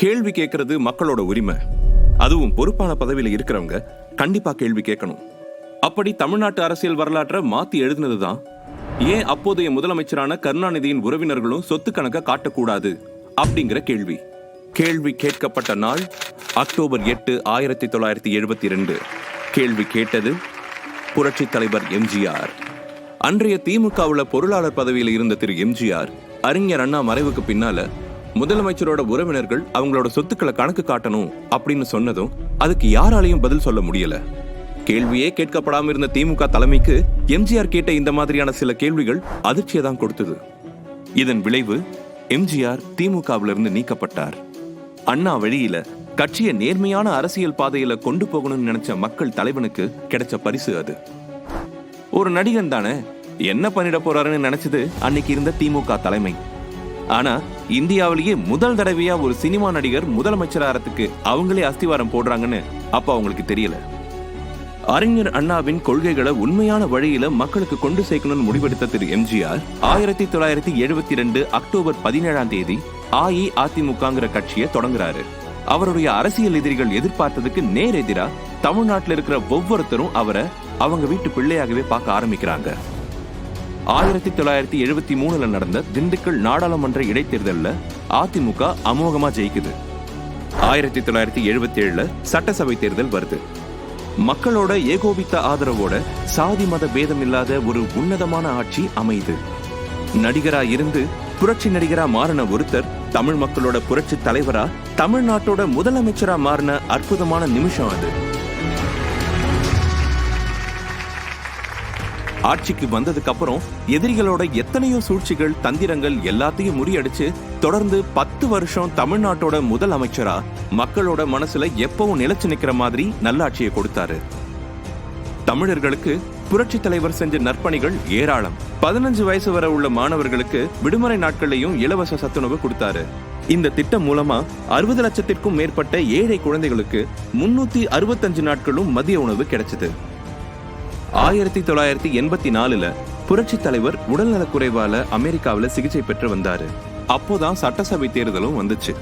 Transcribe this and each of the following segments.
கேள்வி கேட்கறது மக்களோட உரிமை. அதுவும் பொறுப்பான பதவியில் இருக்கிறவங்க கண்டிப்பா கேள்வி கேட்கணும். அப்படி தமிழ்நாட்டு அரசியல் வரலாற்றை மாத்தி எழுதினதுதான். ஏன் அப்போதைய முதலமைச்சரான கருணாநிதியின் உறவினர்களும் சொத்து கணக்கை காட்டக்கூடாது அப்படிங்கிற கேள்வி. கேள்வி கேட்கப்பட்ட நாள் அக்டோபர் எட்டு ஆயிரத்தி தொள்ளாயிரத்தி எழுபத்தி ரெண்டு கேள்வி கேட்டது புரட்சித் தலைவர் எம்ஜிஆர். அன்றைய திமுகவுல பொருளாளர் பதவியில் இருந்த திரு எம்ஜிஆர் அறிஞர் அண்ணா மறைவுக்கு பின்னால முதலமைச்சரோட உறவினர்கள் அவங்களோட சொத்துக்களை கணக்கு காட்டணும் அப்படின்னு சொன்னதும் அதுக்கு யாராலையும் பதில் சொல்ல முடியல. கேள்வியே கேட்கப்படாம இருந்த திமுக தலைமைக்கு எம்ஜிஆர் கேட்ட இந்த மாதிரியான சில கேள்விகள் அதிர்ச்சியை தான் கொடுத்தது. இதன் விளைவு எம்ஜிஆர் திமுகவிலிருந்து நீக்கப்பட்டார். அண்ணா வழியில கட்சியை நேர்மையான அரசியல் பாதையில கொண்டு போகணும்னு நினைச்ச மக்கள் தலைவனுக்கு கிடைச்ச பரிசு அது. ஒரு நடிகன் தானே என்ன பண்ணிட போறாருன்னு நினைச்சது அன்னைக்கு இருந்த திமுக தலைமை. ஆனா இந்தியாவிலேயே முதல் தடவையா ஒரு சினிமா நடிகர் முதலமைச்சராகிறதுக்கு அவங்களே அஸ்திவாரம் போடுறாங்கன்னு அப்ப அவங்களுக்கு தெரியல. அறிஞர் அண்ணாவின் கொள்கைகளை உண்மையான வழியில மக்களுக்கு கொண்டு சேர்க்கணும்னு முடிவெடுத்த திரு எம்ஜிஆர் ஆயிரத்தி தொள்ளாயிரத்தி எழுபத்தி ரெண்டு அக்டோபர் பதினேழாம் தேதி அஇஅதிமுகங்கிற கட்சியை தொடங்குறாரு. அவருடைய அரசியல் எதிரிகள் எதிர்பார்த்ததுக்கு நேர் எதிரா தமிழ்நாட்டில் இருக்கிற ஒவ்வொருத்தரும் அவரை அவங்க வீட்டு பிள்ளையாகவே பார்க்க ஆரம்பிக்கிறாங்க. ஆயிரத்தி தொள்ளாயிரத்தி எழுபத்தி மூணுல நடந்த திண்டுக்கல் நாடாளுமன்ற இடைத்தேர்தல்ல அதிமுக அமோகமா ஜெயிக்குது. ஆயிரத்தி தொள்ளாயிரத்தி எழுபத்தி ஏழுல சட்டசபை தேர்தல் வருது. மக்களோட ஏகோபித்த ஆதரவோட சாதி மத பேதம் இல்லாத ஒரு உன்னதமான ஆட்சி அமையுது நடிகரா இருந்து புரட்சி நடிகரா மாறின ஒருத்தர் தமிழ் மக்களோட புரட்சி தலைவரா தமிழ்நாட்டோட முதலமைச்சரா மாறின அற்புதமான நிமிஷம் அது. ஆட்சிக்கு வந்ததுக்கு அப்புறம் எதிரிகளோட எத்தனையோ சூழ்ச்சிகள் தந்திரங்கள் எல்லாத்தையும் முறியடிச்சு தொடர்ந்து பத்து வருஷம் தமிழ்நாட்டோட முதல் அமைச்சரா மக்களோட மனசுல எப்பவும் நிலைச்சு நிக்கிற மாதிரி நல்லாட்சியை கொடுத்தாரு. தமிழர்களுக்கு புரட்சி தலைவர் செஞ்ச நற்பணிகள் ஏராளம். பதினஞ்சு வயசு வரை உள்ள மாணவர்களுக்கு விடுமுறை நாட்களையும் இலவச சத்துணவு கொடுத்தாரு. இந்த திட்டம் மூலமா அறுபது லட்சத்திற்கும் மேற்பட்ட ஏழை குழந்தைகளுக்கு முன்னூத்தி அறுபத்தஞ்சு நாட்களும் மதிய உணவு கிடைச்சது. ஆயிரத்தி தொள்ளாயிரத்தி எண்பத்தி நாலுல புரட்சி தலைவர் உடல்நலக் குறைவால சிகிச்சை பெற்று வந்தாரு. அப்போதான் சட்டசபை தேர்தலும் வந்துச்சு.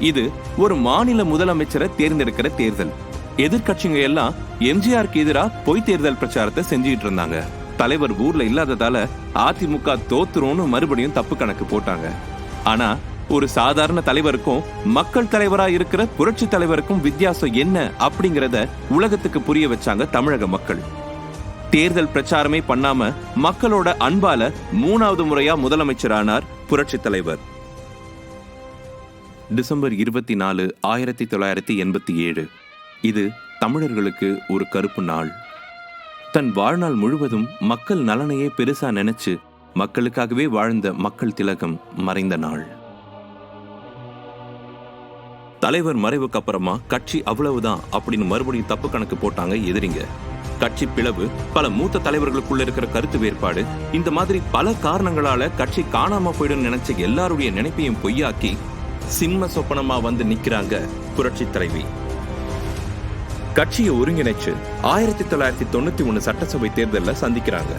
இது ஒரு மாநில முதலமைச்சரை தேர்ந்தெடுக்கிற தேர்தல். எதிர்கட்சிங்க எல்லாம் எம்ஜிஆருக்கு எதிரா பொய் தேர்தல் பிரச்சாரத்தை செஞ்சுட்டு இருந்தாங்க. தலைவர் ஊர்ல இல்லாததால அதிமுக தோத்துரும்னு மறுபடியும் தப்பு கணக்கு போட்டாங்க. ஆனா ஒரு சாதாரண தலைவருக்கும் மக்கள் தலைவரா இருக்கிற புரட்சி தலைவருக்கும் வித்தியாசம் என்ன அப்படிங்கறத உலகத்துக்கு புரிய வச்சாங்க தமிழக மக்கள். தேர்தல் பிரச்சாரமே பண்ணாம மக்களோட அன்பால மூணாவது முறையா முதலமைச்சரானார் புரட்சி தலைவர். டிசம்பர் இருபத்தி நாலு ஆயிரத்தி தொள்ளாயிரத்தி எண்பத்தி ஏழு. இது தமிழர்களுக்கு ஒரு கருப்பு நாள். தன் வாழ்நாள் முழுவதும் மக்கள் நலனையே பெருசா நினைச்சு மக்களுக்காகவே வாழ்ந்த மக்கள் திலகம் மறைந்த நாள். தலைவர் மறைவுக்கு அப்புறமா கட்சி அவ்வளவுதான் அப்படின்னு மறுபடியும் தப்பு கணக்கு போட்டாங்க எதிரிங்க. கட்சி பிளவு பல மூத்த தலைவர்களுக்குள்ள இருக்கிற கருத்து வேறுபாடு இந்த மாதிரி பல காரணங்களால கட்சி காணாம போயிடும் நினைச்ச எல்லாருடைய நினைப்பையும் பொய்யாக்கி சிம்ம சொப்பனமா வந்து நிக்கிறாங்க புரட்சி தலைவி. கட்சியை ஒருங்கிணைச்சு ஆயிரத்தி தொள்ளாயிரத்தி தொண்ணூத்தி ஒண்ணு சட்டசபை தேர்தல்ல சந்திக்கிறாங்க.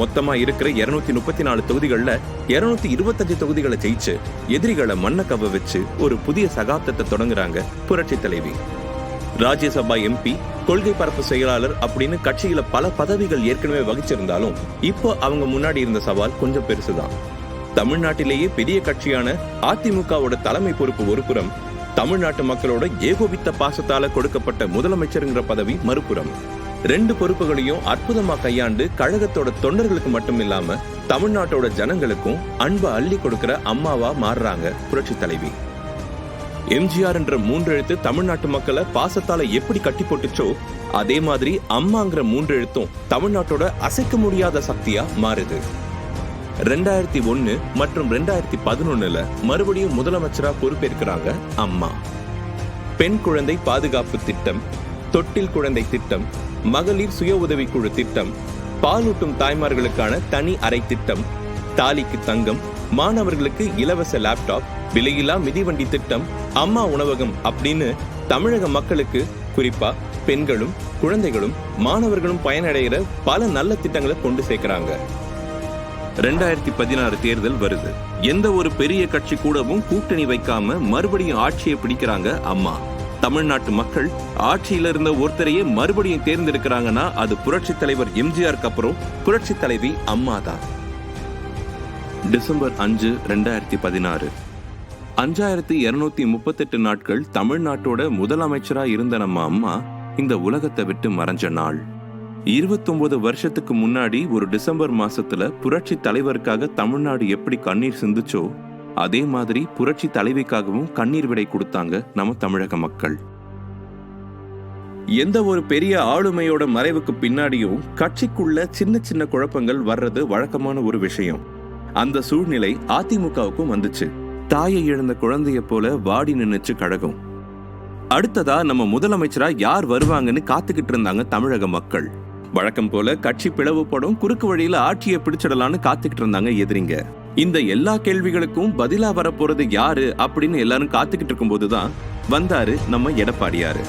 மொத்தமா இருக்கிற இருநூத்தி முப்பத்தி நாலு தொகுதிகள்ல இருநூத்தி இருபத்தஞ்சு தொகுதிகளை ஜெயிச்சு எதிரிகளை மண்ண கவ வச்சு ஒரு புதிய சகாப்தத்தை தொடங்குறாங்க புரட்சி தலைவி. ராஜ்யசபா எம்பி கொள்கை பரப்பு செயலாளர் அப்படின்னு கட்சியில பல பதவிகள் ஏற்கனவே வகிச்சிருந்தாலும் இப்போ அவங்க முன்னாடி இருந்த சவால் கொஞ்சம் பெருசுதான். தமிழ்நாட்டிலேயே பெரிய கட்சியான அதிமுகவோட தலைமை பொறுப்பு ஒருபுறம் தமிழ்நாட்டு மக்களோட ஏகோபித்த பாசத்தால கொடுக்கப்பட்ட முதலமைச்சருங்கிற பதவி மறுபுறம். ரெண்டு பொறுப்புகளையும் அற்புதமா கையாண்டு கழகத்தோட தொண்டர்களுக்கு மட்டும் இல்லாம தமிழ்நாட்டோட ஜனங்களுக்கும் அன்பை அள்ளி கொடுக்கிற அம்மாவா மாறுறாங்க புரட்சி தலைவி. எம்ஜிஆர் என்ற மூன்றெழுத்து தமிழ்நாட்டு மக்களை பாசத்தால எப்படி கட்டி போட்டுச்சோ அதே மாதிரி அம்மாங்கிற மூன்றெழுத்தும் தமிழ்நாட்டோட அசைக்க முடியாத சக்தியா மாறுது. ரெண்டாயிரத்தி ஒன்னு மற்றும் ரெண்டாயிரத்தி பதினொன்னுல மறுபடியும் முதலமைச்சரா பொறுப்பேற்கிறாங்க அம்மா. பெண் குழந்தை பாதுகாப்பு திட்டம் தொட்டில் குழந்தை திட்டம் மகளிர் சுய உதவிக்குழு திட்டம் பாலூட்டும் தாய்மார்களுக்கான தனி அறை திட்டம் தாலிக்கு தங்கம் மாணவர்களுக்கு இலவச லேப்டாப் விலையில்லா மிதிவண்டி திட்டம் அம்மா உணவகம் அப்படின்னு தமிழக மக்களுக்கு குறிப்பா பெண்களும் குழந்தைகளும் மாணவர்களும் பயனடைகிற பல நல்ல திட்டங்களை கொண்டு சேர்க்கிறாங்க. ரெண்டாயிரத்தி பதினாறு தேர்தல் வருது. எந்த ஒரு பெரிய கட்சி கூடவும் கூட்டணி வைக்காம மறுபடியும் ஆட்சியை பிடிக்கிறாங்க அம்மா. தமிழ்நாட்டு மக்கள் ஆட்சியில இருந்த ஒருத்தரையே மறுபடியும் தேர்ந்தெடுக்கிறாங்கன்னா அது புரட்சி தலைவர் எம்ஜிஆருக்கு அப்புறம் புரட்சி தலைவி அம்மா தான் டிசம்பர் அஞ்சு ரெண்டாயிரத்தி பதினாறு. அஞ்சாயிரத்தி இருநூத்தி முப்பத்தெட்டு நாட்கள் தமிழ்நாட்டோட முதலமைச்சரா இருந்த நம்ம அம்மா இந்த உலகத்தை விட்டு மறைஞ்ச நாள். 29 வருஷத்துக்கு முன்னாடி ஒரு டிசம்பர் மாசத்துல புரட்சி தலைவருக்காக தமிழ்நாடு எப்படி கண்ணீர் சிந்துச்சோ அதே மாதிரி புரட்சி தலைவிக்காகவும் கண்ணீர் விடை கொடுத்தாங்க நம்ம தமிழக மக்கள். எந்த ஒரு பெரிய ஆளுமையோட மறைவுக்கு பின்னாடியும் கட்சிக்குள்ள சின்ன சின்ன குழப்பங்கள் வர்றது வழக்கமான ஒரு விஷயம். அந்த சூழ்நிலை அதிமுகவுக்கும் வந்துச்சு. தாயை இழந்த குழந்தைய போல வாடி நின்னுச்சு கழகம். அடுத்ததா நம்ம முதலமைச்சரா யார் வருவாங்கன்னு காத்துக்கிட்டு இருந்தாங்க தமிழக மக்கள். வழக்கம் போல கட்சி பிளவுபடும் குறுக்கு வழியில ஆட்சியை பிடிச்சிடலான்னு காத்துக்கிட்டு இருந்தாங்க எதிரிங்க. இந்த எல்லா கேள்விகளுக்கும் பதிலா வரப்போறது யாரு அப்படின்னு எல்லாரும் காத்துக்கிட்டு இருக்கும்போதுதான் வந்தாரு நம்ம எடப்பாடியாரு.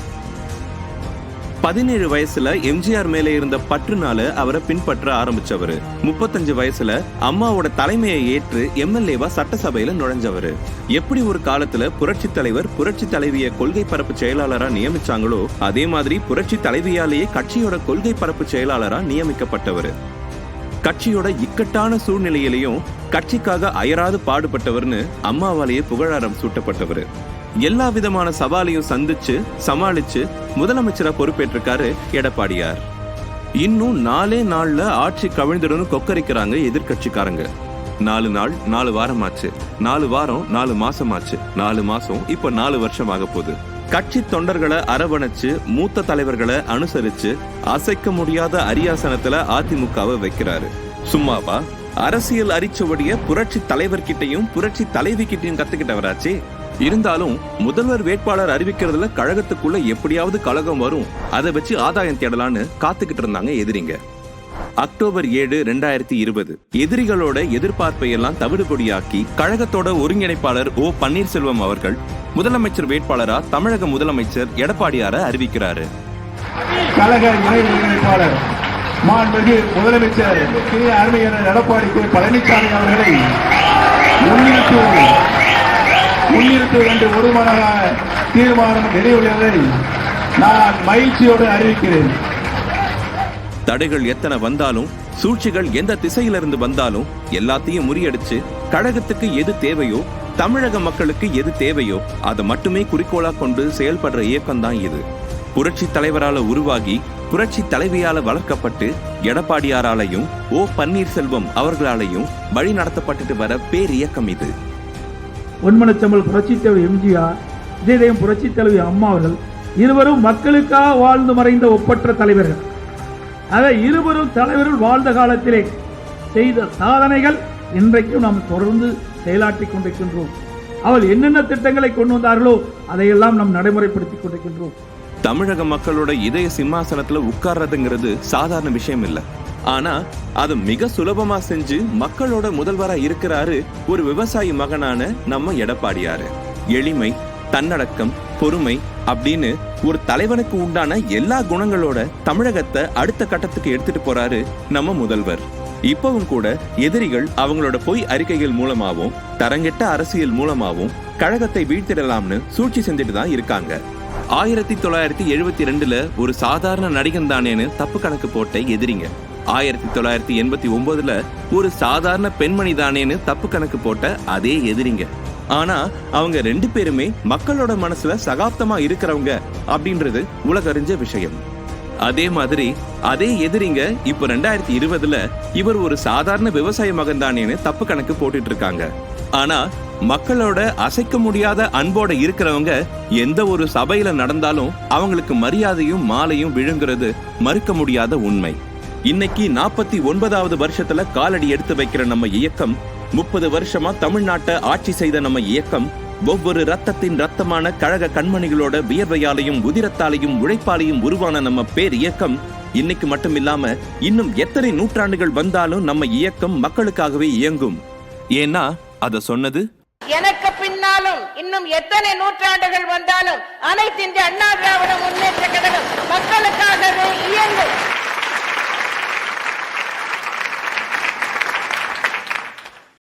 பதினேழு வயசுல எம்ஜிஆர் மேல இருந்த பற்றுனால அவரை பின்பற்ற ஆரம்பிச்சவர். முப்பத்தஞ்சு வயசுல அம்மாவோட தலைமையை ஏற்று எம்எல்ஏவா சட்டசபையில நுழைஞ்சவர். எப்படி ஒரு காலத்துல புரட்சி தலைவர் புரட்சி தலைவிய கொள்கை பரப்பு செயலாளரா நியமிச்சாங்களோ அதே மாதிரி புரட்சி தலைவியாலேயே கட்சியோட கொள்கை பரப்பு செயலாளரா நியமிக்கப்பட்டவர். கட்சியோட இக்கட்டான சூழ்நிலையிலையும் கட்சிக்காக அயராது பாடுபட்டவர்னு அம்மாவாலேயே புகழாரம் சூட்டப்பட்டவர். எல்லா விதமான சவாலையும் சந்திச்சு சமாளிச்சு முதலமைச்சரா பொறுப்பேற்றிருக்காரு எடப்பாடியார். இன்னும் நாலே நாள்ல ஆட்சி கவிழ்ந்துடும் கொக்கரிக்கிறாங்க எதிர்கட்சிக்காரங்க நாலு நாள் நாலு வாரம் ஆச்சு நாலு வாரம் நாலு மாசம் ஆச்சு நாலு மாசம் இப்ப நாலு வருஷம் ஆக போகுது. கட்சி தொண்டர்களை அரவணைச்சு மூத்த தலைவர்களை அனுசரிச்சு அசைக்க முடியாத அரியாசனத்துல அதிமுகவை வைக்கிறாரு. சும்மாவா? அரசியல் அரிச்சுவடிய புரட்சி தலைவர்கிட்டயும் புரட்சி தலைவி கிட்டையும் கத்துக்கிட்டவராச்சே. இருந்தாலும் முதல்வர் வேட்பாளர் அறிவிக்கிறதுல கழகத்துக்குள்ள எப்படியாவது கழகம் வரும். அதை வச்சு ஆதாயம் தேடலான்னு காத்துக்கிட்டு இருந்தாங்க எதிரிங்க. அக்டோபர் ஏழு ரெண்டாயிரத்தி இருபது. எதிரிகளோட எதிர்பார்ப்பை எல்லாம் தவிடுபொடியாக்கி கழகத்தோட ஒருங்கிணைப்பாளர் ஓ பன்னீர்செல்வம் அவர்கள் முதலமைச்சர் வேட்பாளரா தமிழக முதலமைச்சர் எடப்பாடியார அறிவிக்கிறாரு. கழக ஒருங்கிணைப்பாளர் மாண்புமிகு முதலமைச்சர் திரு எடப்பாடி கே. பழனிசாமி அவர்களை முன்னிறுத்து முன்னிறுத்து என்று ஒருமனதாக தீர்மானம் நிறைவுள்ளதை நான் மகிழ்ச்சியோடு அறிவிக்கிறேன். தடைகள் எத்தனை வந்தாலும் சூழ்ச்சிகள் எந்த திசையிலிருந்து வந்தாலும் எல்லாத்தையும் முறியடிச்சு கழகத்துக்கு எது தேவையோ தமிழக மக்களுக்கு எது தேவையோ அதை மட்டுமே குறிக்கோளா கொண்டு செயல்படுற இயக்கம் தான் இது. புரட்சி தலைவரால உருவாகி புரட்சி தலைவியால வளர்க்கப்பட்டு எடப்பாடியாராலையும் ஓ பன்னீர்செல்வம் அவர்களாலையும் வழி நடத்தப்பட்டுட்டு வர பேர் இயக்கம் இது. ஒன்மனச்சம்பல் புரட்சித் தலைவர் எம்ஜிஆர் இதயம் புரட்சித் தலைவி அம்மா அவர்கள் இருவரும் மக்களுக்காக வாழ்ந்து மறைந்த ஒப்பற்ற தலைவர்கள். அதை இருவரும் தலைவர்கள் வாழ்ந்த காலத்திலே செய்த சாதனைகள் இன்றைக்கும் நாம் தொடர்ந்து செயலாற்றிக் கொண்டிருக்கின்றோம். அவள் என்னென்ன திட்டங்களை கொண்டு வந்தார்களோ அதையெல்லாம் நாம் நடைமுறைப்படுத்திக் கொண்டிருக்கின்றோம். தமிழக மக்களோட இதய சிம்மாசனத்தில் உட்கார்றதுங்கிறது சாதாரண விஷயம் இல்லை. ஆனா அது மிக சுலபமா செஞ்சு மக்களோட முதல்வரா இருக்கிறாரு ஒரு விவசாயி மகனான நம்ம எடப்பாடியாரு. எளிமை தன்னடக்கம் பொறுமை அப்படின்னு ஒரு தலைவனுக்கு உண்டான எல்லா குணங்களோட தமிழகத்தை அடுத்த கட்டத்துக்கு எடுத்துட்டு போறாரு நம்ம முதல்வர். இப்பவும் கூட எதிரிகள் அவங்களோட பொய் அறிக்கைகள் மூலமாவும் தரங்கெட்ட அரசியல் மூலமாவும் கழகத்தை வீழ்த்திடலாம்னு சூழ்ச்சி செஞ்சுட்டு தான் இருக்காங்க. ஆயிரத்தி தொள்ளாயிரத்தி எழுபத்தி ரெண்டுல ஒரு சாதாரண நடிகன் தானேன்னு தப்பு கணக்கு போட்ட எதிரிங்க. ஆயிரத்தி தொள்ளாயிரத்தி எண்பத்தி ஒன்பதுல ஒரு சாதாரண பெண்மணி தானேன்னு தப்பு கணக்கு போட்ட அதே எதிரிங்க. ஆனா அவங்க ரெண்டு பேருமே மக்களோட மனசுல சகாப்தமா இருக்கிறவங்க அப்படின்றது உலகறிஞ்ச விஷயம். அதே மாதிரி அதே எதிரிங்க இப்ப ரெண்டாயிரத்தி இருபதுல இவர் ஒரு சாதாரண விவசாய மகன் தானேன்னு தப்பு கணக்கு போட்டுட்டு இருக்காங்க ஆனா மக்களோட அசைக்க முடியாத அன்போட இருக்கிறவங்க எந்த ஒரு சபையில நடந்தாலும் அவங்களுக்கு மரியாதையும் மாலையும் விழுங்குறது மறுக்க முடியாத உண்மை. இன்னைக்கு நாற்பத்தி ஒன்பதாவது வருஷத்துல காலடி எடுத்து வைக்கிற நம்ம இயக்கம் முப்பது வருஷமா தமிழ்நாட்டை ஆட்சி செய்த நம்ம இயக்கம் ஒவ்வொரு ரத்தத்தின் ரத்தமான கழக கண்மணிகளோட வியர்வையாலையும் உதிரத்தாலையும் உழைப்பாலையும் உருவான நம்ம பேர் இயக்கம். இன்னைக்கு மட்டும் இல்லாம இன்னும் எத்தனை நூற்றாண்டுகள் வந்தாலும் நம்ம இயக்கம் மக்களுக்காகவே இயங்கும். ஏன்னா அத சொன்னது? எனக்கு பின்னாலும் இன்னும் எத்தனை நூற்றாண்டுகள் வந்தாலும் அனைத்து இந்திய அண்ணா திராவிட முன்னேற்ற கழகம் மக்களுக்காகவே இயங்கும்.